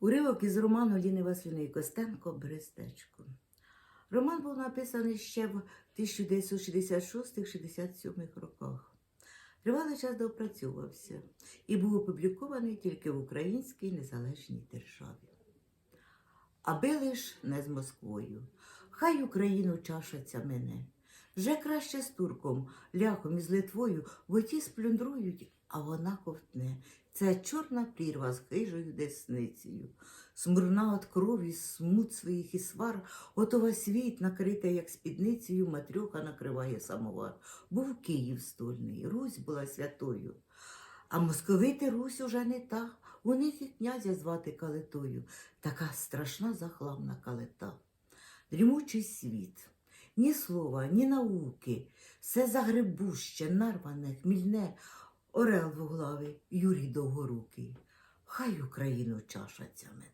Уривок із роману Ліни Васильної Костенко Берестечко. Роман був написаний ще в 1966-67 роках. Тривалий час доопрацьовувався і був опублікований тільки в Українській незалежній державі. Аби лиш не з Москвою. Хай Україну чашаться мене. Вже краще з турком, ляхом із Литвою, бо ті сплюндрують, а вона ковтне. Це чорна прірва з хижою десницею. Смурна от крові, смут своїх і свар, готова світ накрита, як спідницею, матрюха накриває самовар. Був Київ стольний, Русь була святою. А московити Русь уже не та, у них і князя звати калитою, така страшна захламна калита. Дрімучий світ, ні слова, ні науки, все загребуще, нарване, хмільне, орел двоглавий, Юрій довгорукий. Хай Україну чашаться мене.